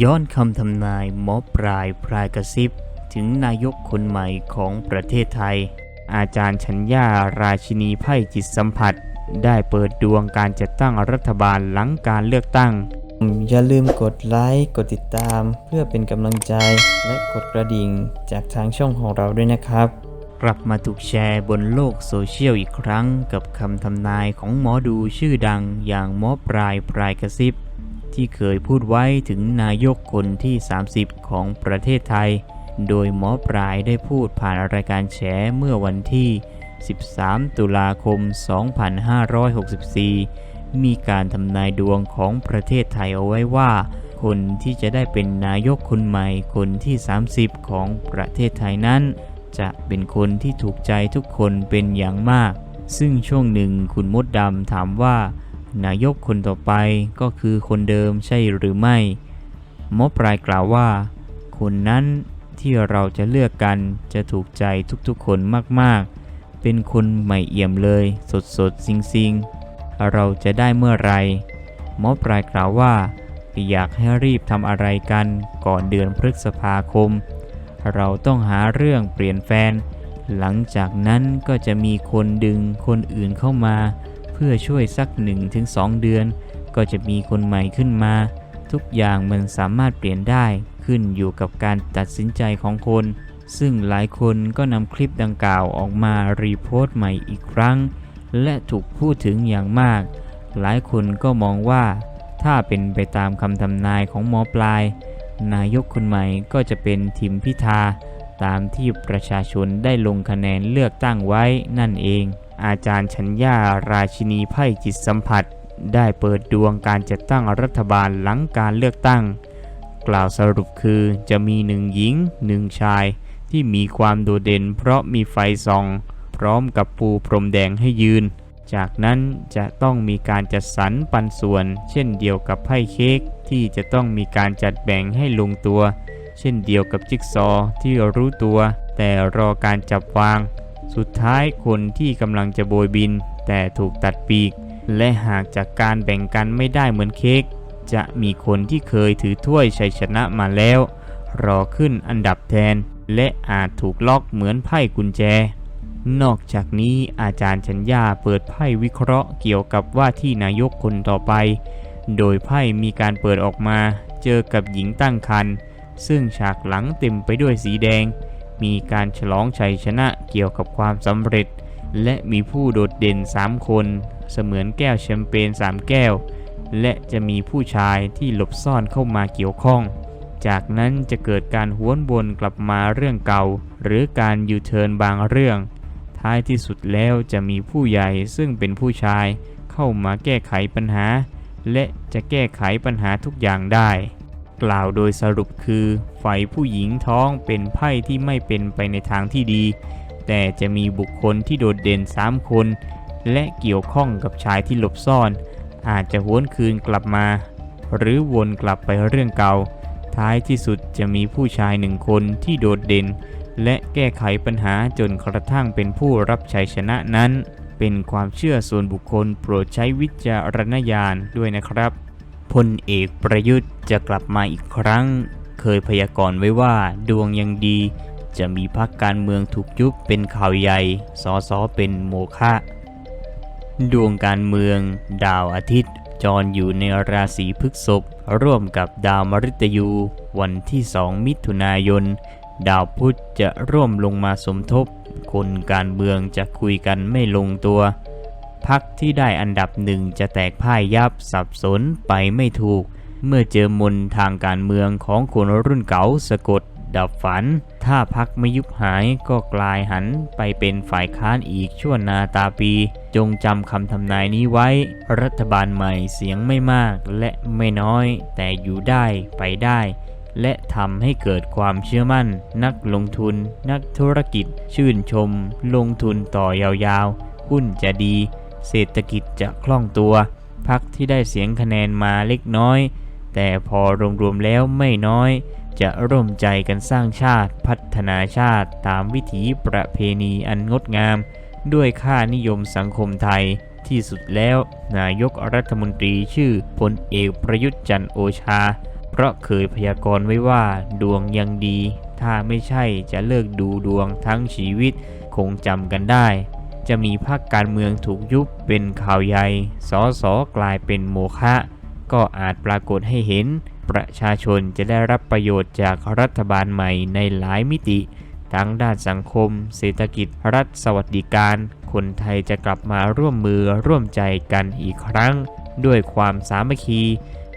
ย้อนคำทำนายหมอปลายพรายกระซิบ ถึงนายกคนใหม่ของประเทศไทย อาจารย์ชัญญาราชินีไพ่จิตสัมผัส ได้เปิดดวงการจัดตั้งรัฐบาลหลังการเลือกตั้ง อย่าลืมกดไลค์กดติดตามเพื่อเป็นกำลังใจและกดกระดิ่งจากทางช่องของเราด้วยนะครับ กลับมาถูกแชร์บนโลกโซเชียลอีกครั้ง กับคำทำนายของหมอดูชื่อดังอย่างหมอปลายปลายกระซิบ ที่เคยพูดไว้ถึงนายกคนที่ 30 ของประเทศไทย โดยหมอปลายได้พูดผ่านรายการแฉเมื่อวันที่ 13 ตุลาคม 2564 มีการทำนายดวงของประเทศไทยเอาไว้ว่า คนที่จะได้เป็นนายกคนใหม่คนที่ 30 ของประเทศไทยนั้น จะเป็นคนที่ถูกใจทุกคนเป็นอย่างมาก ซึ่งช่วงหนึ่งคุณมดดำถามว่า นายกคนต่อไปก็คือคนเดิมใช่หรือไม่มอปลายกล่าวว่า คนนั้นที่เราจะเลือกกันจะถูกใจทุกๆคนมากๆ เป็นคนใหม่เอี่ยมเลย สดๆซิงๆเราจะได้เมื่อไหรหมอปลายกล่าวว่าอยากให้รีบทำอะไรกันก่อนเดือนพฤษภาคม เราต้องหาเรื่องเปลี่ยนแฟน หลังจากนั้นก็จะมีคนดึงคนอื่นเข้ามา พื่อช่วยสัก 1-2 เดือน ก็จะมีคนใหม่ขึ้นมา ทุกอย่างมันสามารถเปลี่ยนได้ขึ้นอยู่กับการตัดสินใจของคน ซึ่งหลายคนก็นำคลิปดังกล่าวออกมารีโพสต์ใหม่อีกครั้ง และถูกพูดถึงอย่างมาก หลายคนก็มองว่า ถ้าเป็นไปตามคำทำนายของหมอปลาย นายกคนใหม่ก็จะเป็นทิมพิธาตามที่ประชาชนได้ลงคะแนนเลือกตั้งไว้นั่นเอง อาจารย์ชัญญาราชินีไพ่จิตสัมผัส ได้เปิดดวงการจัดตั้งรัฐบาลหลังการเลือกตั้ง กล่าวสรุปคือจะมีหนึ่งหญิงหนึ่งชาย ที่มีความโดดเด่นเพราะมีไฟส่อง พร้อมกับปูพรมแดงให้ยืน จากนั้นจะต้องมีการจัดสรรปันส่วน เช่นเดียวกับไพ่เค้กที่จะต้องมีการจัดแบ่งให้ลงตัว เช่นเดียวกับจิ๊กซอว์ที่รู้ตัว แต่รอการจับวาง สุดท้ายคนที่กำลังจะโบยบิน แต่ถูกตัดปีก และหากจากการแบ่งกันไม่ได้เหมือนเค้กจะมีคนที่เคยถือถ้วยชัยชนะมาแล้ว รอขึ้นอันดับแทน และอาจถูกล็อกเหมือนไพ่กุญแจ นอกจากนี้อาจารย์ชัญญาเปิดไพ่วิเคราะห์เกี่ยวกับว่าที่นายกคนต่อไป โดยไพ่มีการเปิดออกมา เจอกับหญิงตั้งครรภ์ซึ่งฉากหลังเต็มไปด้วยสีแดง มีการฉลองชัยชนะเกี่ยวกับความสำเร็จ และมีผู้โดดเด่น 3 คน เสมือนแก้วแชมเปญ3 แก้ว และจะมีผู้ชายที่หลบซ่อนเข้ามาเกี่ยวข้อง จากนั้นจะเกิดการหวนวนกลับมาเรื่องเก่า หรือการยูเทิร์นบางเรื่อง ท้ายที่สุดแล้วจะมีผู้ใหญ่ซึ่งเป็นผู้ชายเข้ามาแก้ไขปัญหา และจะแก้ไขปัญหาทุกอย่างได้ กล่าวโดยสรุปคือฝ่ายผู้หญิงท้องเป็นไพ่ที่ไม่เป็นไปในทางที่ดี แต่จะมีบุคคลที่โดดเด่น 3 คน และเกี่ยวข้องกับชายที่หลบซ่อน อาจจะหวนคืนกลับมา หรือวนกลับไปเรื่องเก่า ท้ายที่สุดจะมีผู้ชายหนึ่งคนที่โดดเด่น และแก้ไขปัญหาจนกระทั่งเป็นผู้รับชัยชนะนั้น เป็นความเชื่อส่วนบุคคลโปรดใช้วิจารณญาณด้วยนะครับ พลเอกประยุทธ์จะกลับมาอีกครั้ง เคยพยากรณ์ไว้ว่าดวงยังดี จะมีพักการเมืองถูกยุบเป็นข่าวใหญ่สอสอเป็นโมฆะดวงการเมือง ดาวอาทิตย์ จรอยู่ในราศีพฤษภร่วมกับดาวมฤตยู วันที่2มิถุนายน ดาวพุธจะร่วมลงมาสมทบ คนการเมืองจะคุยกันไม่ลงตัว พักที่ได้อันดับหนึ่งจะแตกพ่ายยับสับสนไปไม่ถูก เมื่อเจอมนทางการเมืองของคนรุ่นเก่าสะกดดับฝัน ถ้าพักไม่ยุบหายก็กลายหันไปเป็นฝ่ายค้านอีกชั่วนาตาปี จงจำคำทำนายนี้ไว้ รัฐบาลใหม่เสียงไม่มากและไม่น้อย แต่อยู่ได้ไปได้ และทำให้เกิดความเชื่อมั่น นักลงทุน นักธุรกิจ ชื่นชม ลงทุนต่อยาวๆ หุ้นจะดี เศรษฐกิจจะคล่องตัว พักที่ได้เสียงคะแนนมาเล็กน้อย แต่พอรวมๆแล้วไม่น้อย จะร่วมใจกันสร้างชาติพัฒนาชาติตามวิถีประเพณีอันงดงาม ด้วยค่านิยมสังคมไทยที่สุดแล้วนายกรัฐมนตรีชื่อพลเอกประยุทธ์จันทร์โอชา เพราะเคยพยากรณ์ไว้ว่าดวงยังดี ถ้าไม่ใช่จะเลิกดูดวงทั้งชีวิตคงจำกันได้ จะมีพรรคการเมืองถูกยุบเป็นข่าวใหญ่สอสอกลายเป็นโมฆะ ก็อาจปรากฏให้เห็น ประชาชนจะได้รับประโยชน์จากรัฐบาลใหม่ในหลายมิติ ทั้งด้านสังคม เศรษฐกิจ รัฐสวัสดิการ คนไทยจะกลับมาร่วมมือร่วมใจกันอีกครั้ง ด้วยความสามัคคี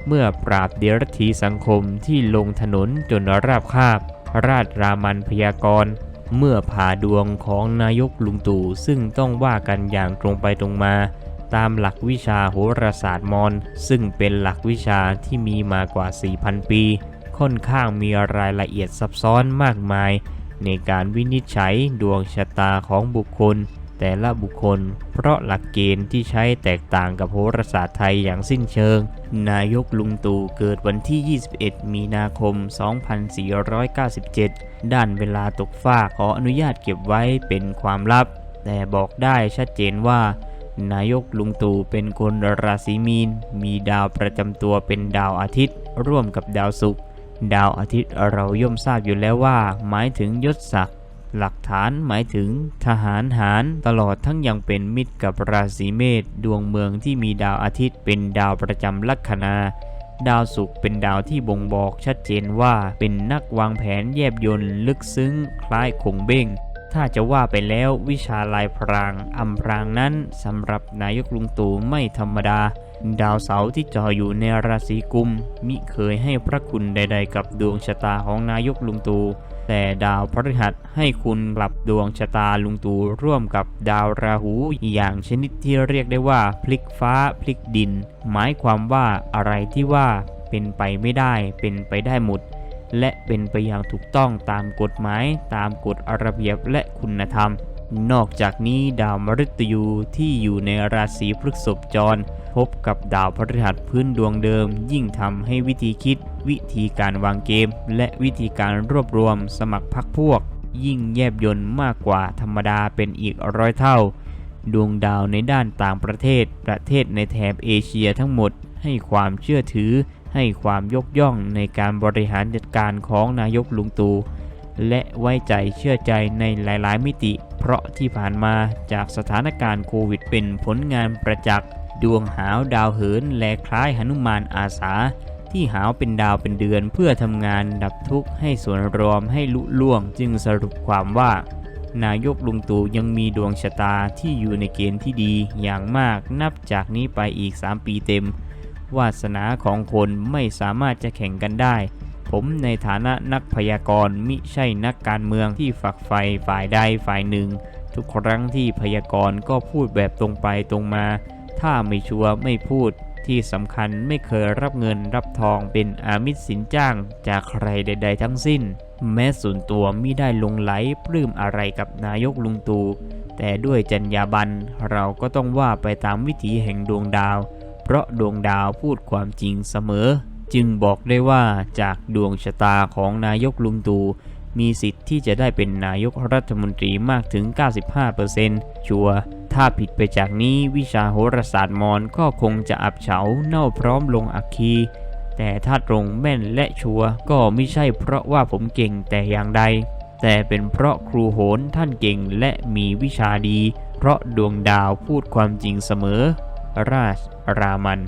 เมื่อปราบเดรัจฉีสังคมที่ลงถนนจนราบคาบ ราชรามันพยากรณ์ เมื่อผ่าดวงของนายกลุงตู่ซึ่งต้องว่ากันอย่างตรงไปตรงมา ตามหลักวิชาโหราศาสตร์มอญซึ่งเป็นหลักวิชาที่มีมากว่า 4,000 ปี ค่อนข้างมีรายละเอียดซับซ้อนมากมาย ในการวินิจฉัยดวงชะตาของบุคคล แต่ละบุคคล เพราะหลักเกณฑ์ที่ใช้แตกต่างกับโหราศาสตร์ไทยอย่างสิ้นเชิง นายกลุงตู่เกิดวันที่ 21 มีนาคม 2497 ด้านเวลาตกฟากขออนุญาตเก็บไว้เป็นความลับ แต่บอกได้ชัดเจนว่า นายกลุงตู่เป็นคนราศีมีน มีดาวประจำตัวเป็นดาวอาทิตย์ ร่วมกับดาวศุกร์ดาวอาทิตย์เราย่อมทราบอยู่แล้วว่า หมายถึงยศศักดิ์ หลักฐานหมายถึงทหารหารตลอดทั้งยังเป็นมิตรกับราศีเมษดวงเมืองที่มีดาวอาทิตย์เป็นดาวประจำลัคนา ดาวศุกร์เป็นดาวที่บ่งบอกชัดเจนว่าเป็นนักวางแผนแยบยนต์ลึกซึ้งคล้ายคงเบ้งถ้าจะว่าไปแล้ววิชาลายพรางอำพรางนั้นสำหรับนายกลุงตู่ไม่ธรรมดา ดาวเสาร์ที่จออยู่ในราศีกุม มิเคยให้พระคุณใด ๆ กับดวงชะตาของนายกลุงตู แต่ดาวพฤหัสให้คุณกลับดวงชะตาลุงตูร่วมกับดาวราหูอย่างชนิดที่เรียกได้ว่า พลิกฟ้าพลิกดิน หมายความว่าอะไรที่ว่าเป็นไปไม่ได้เป็นไปได้หมด และเป็นไปอย่างถูกต้องตามกฎหมายตามกฎระเบียบและคุณธรรม นอกจากนี้ดาวมฤตยูที่อยู่ในราศีพฤษภจร พบกับดาวพฤหัสพื้นดวงเดิม ยิ่งทำให้วิธีคิด วิธีการวางเกม และวิธีการรวบรวมสมัครพรรคพวก ยิ่งแยบยนต์มากกว่าธรรมดาเป็นอีกร้อยเท่า ดวงดาวในด้านต่างประเทศ ประเทศในแถบเอเชียทั้งหมด ให้ความเชื่อถือ ให้ความยกย่องในการบริหารจัดการของนายกลุงตู่ และไว้ใจเชื่อใจในหลายๆ มิติ เพราะที่ผ่านมาจากสถานการณ์โควิดเป็นผลงานประจักษ์ ดวงหาวดาวเหินและคล้ายหนุมานอาสา ที่หาวเป็นดาวเป็นเดือนเพื่อทำงานดับทุกข์ให้ส่วนรวมให้ลุล่วงจึงสรุปความว่านายกลุงตู่ยังมีดวงชะตาที่อยู่ในเกณฑ์ที่ดีอย่างมากนับจากนี้ไปอีก 3 ปีเต็ม วาสนาของคนไม่สามารถจะแข่งกันได้ ผมในฐานะนักพยากรณ์มิใช่นักการเมืองที่ฝักใฝ่ฝ่ายใดฝ่ายหนึ่ง ทุกครั้งที่พยากรณ์ก็พูดแบบตรงไปตรงมา ถ้าไม่ชัวร์ไม่พูดที่สำคัญไม่เคยรับเงินรับทองเป็นอามิตสินจ้างจากใครใด ๆ ทั้งสิ้น แม้ส่วนตัวมิได้ลงไหลปลื้มอะไรกับนายกลุงตู่แต่ด้วยจรรยาบรรณเราก็ต้องว่าไปตามวิถีแห่งดวงดาว เพราะดวงดาวพูดความจริงเสมอ จึงบอกได้ว่าจากดวงชะตาของนายกลุงตู่มีสิทธิ์ที่จะได้เป็นนายกรัฐมนตรีมากถึง 95%ชัวร์ถ้าผิดไปจากนี้วิชาโหราศาสตร์มอญก็คงจะอับเฉาเน่าพร้อมลงอักคี แต่ถ้าตรงแม่นและชัวร์ก็ไม่ใช่เพราะว่าผมเก่งแต่อย่างใด แต่เป็นเพราะครูโหนท่านเก่งและมีวิชาดี เพราะดวงดาวพูดความจริงเสมอ ราชรามัน